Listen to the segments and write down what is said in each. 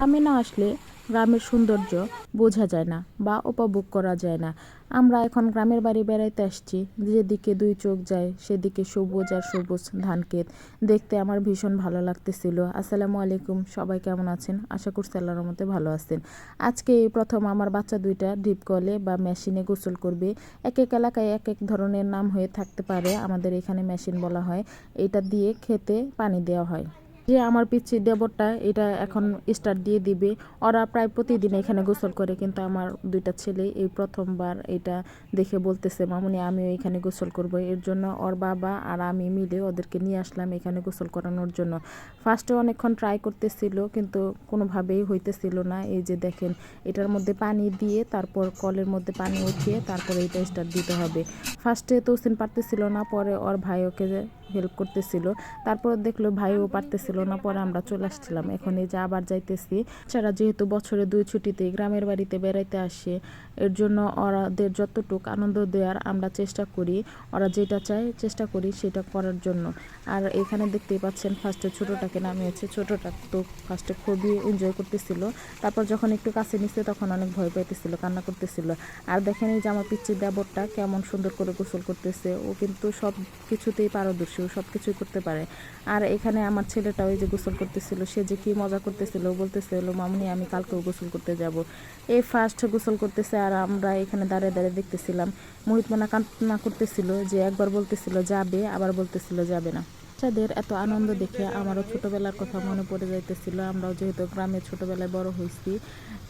গ্রামে না আসলে গ্রামের সৌন্দর্য বোঝা যায় না বা উপভোগ করা যায় না। আমরা এখন গ্রামের বাড়ি বেড়াইতে আসছি। যেদিকে দুই চোখ যায়, সেদিকে সবুজ আর সবুজ ধান ক্ষেত। দেখতে আমার ভীষণ ভালো লাগতেছিল। আসসালামু আলাইকুম, সবাই কেমন আছেন? আশা করছি আল্লাহর মতে ভালো আছেন। আজকে এই প্রথম আমার বাচ্চা দুইটা ডিপ কলে বা মেশিনে গোসল করবে। এক এক এলাকায় এক এক ধরনের নাম হয়ে থাকতে পারে। আমাদের এখানে মেশিন বলা হয়। এটা দিয়ে খেতে পানি দেওয়া হয়। যে আমার পিচ্ছি দেবরটা এটা এখন স্টার্ট দিয়ে দিবে। ওরা প্রায় প্রতিদিন এখানে গোসল করে, কিন্তু আমার দুইটা ছেলে এই প্রথমবার এটা দেখে বলতেছে, মামুনি, আমিও এখানে গোসল করব। এর জন্য ওর বাবা আর আমি মিলে ওদেরকে নিয়ে আসলাম এখানে গোসল করানোর জন্য। ফার্স্টে অনেকক্ষণ ট্রাই করতেছিল, কিন্তু কোনোভাবেই হইতেছিল না। এই যে দেখেন, এটার মধ্যে পানি দিয়ে তারপর কলের মধ্যে পানি উঠিয়ে তারপরে এটা স্টার্ট দিতে হবে। ফার্স্টে তো তৌসিন পারতেছিল না, পরে ওর ভাই ওকে হেল্প করতেছিল। তারপর দেখল ভাইও পারতেছিল না পরে আমরা চলে আসছিলাম। এখন এই যে আবার যাইতেছি ছাড়া যেহেতু বছরে দুই ছুটিতে গ্রামের বাড়িতে বেড়াইতে আসে, এর জন্য ওরাদের যতটুক আনন্দ দেওয়ার আমরা চেষ্টা করি, ওরা যেটা চায় চেষ্টা করি সেটা করার জন্য। আর এখানে দেখতেই পাচ্ছেন ফার্স্টে ছোটোটাকে নামিয়েছে। ছোটোটা তো ফার্স্টে খুবই এনজয় করতেছিল। তারপর যখন একটু কাছে নিচ্ছে তখন অনেক ভয় পাইতেছিল, কান্না করতেছিল। আর দেখেন এই যে আমার পিচ্ছির দেবরটা কেমন সুন্দর করে গোসল করতেছে। ও কিন্তু সব কিছুতেই পারদর্শী, ও সব কিছুই করতে পারে। আর এখানে আমার ছেলেটা ওই যে গোসল করতেছিল, সে যে কি মজা করতেছিল বলতেছিল মামনি, আমি কালকেও গোসল করতে যাব। এই ফার্স্ট গোসল করতেছে আর আমরা এখানে দাঁড়িয়ে দাঁড়িয়ে দেখতেছিলাম। মোহিত মানা কান্না করতেছিল যে একবার বলতেছিল, যাবে, আবার বলতেছিল, যাবে না। বাচ্চাদের এত আনন্দ দেখে আমারও ছোটোবেলার কথা মনে পড়ে যাইতেছিল। আমরাও যেহেতু গ্রামে ছোটোবেলায় বড় হয়েছি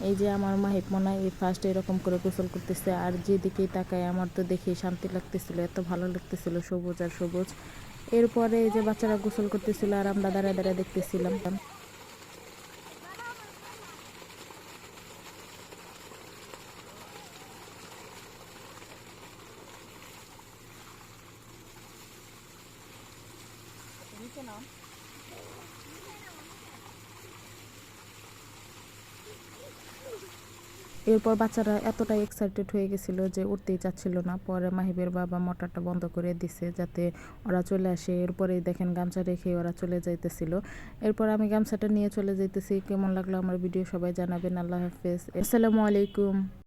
এই যে আমার মাহিক মনে এই ফার্স্ট এরকম করে গোসল করতেছে আর যেদিকেই তাকায় আমার তো দেখে শান্তি লাগতেছিল, এত ভালো লাগতেছিল, সবুজ আর সবুজ। এরপরে এই যে বাচ্চারা গোসল করতেছিল আর আমরা দাঁড়ায় দাঁড়ায় দেখতেছিলাম। এরপর বাচ্চারা এতটাই এক্সাইটেড হয়ে গেছিল যে উঠতেই চাচ্ছিল না। পরে মাহিবের বাবা মোটরটা বন্ধ করে দিছে যাতে ওরা চলে আসে। এরপরে দেখেন গামছা রেখে ওরা চলে যাইতেছিল। এরপর আমি গামছাটা নিয়ে চলে যাইতেছি। কেমন লাগল আমার ভিডিও সবাই জানাবেন। আল্লাহ হাফেজ। আসসালামু আলাইকুম।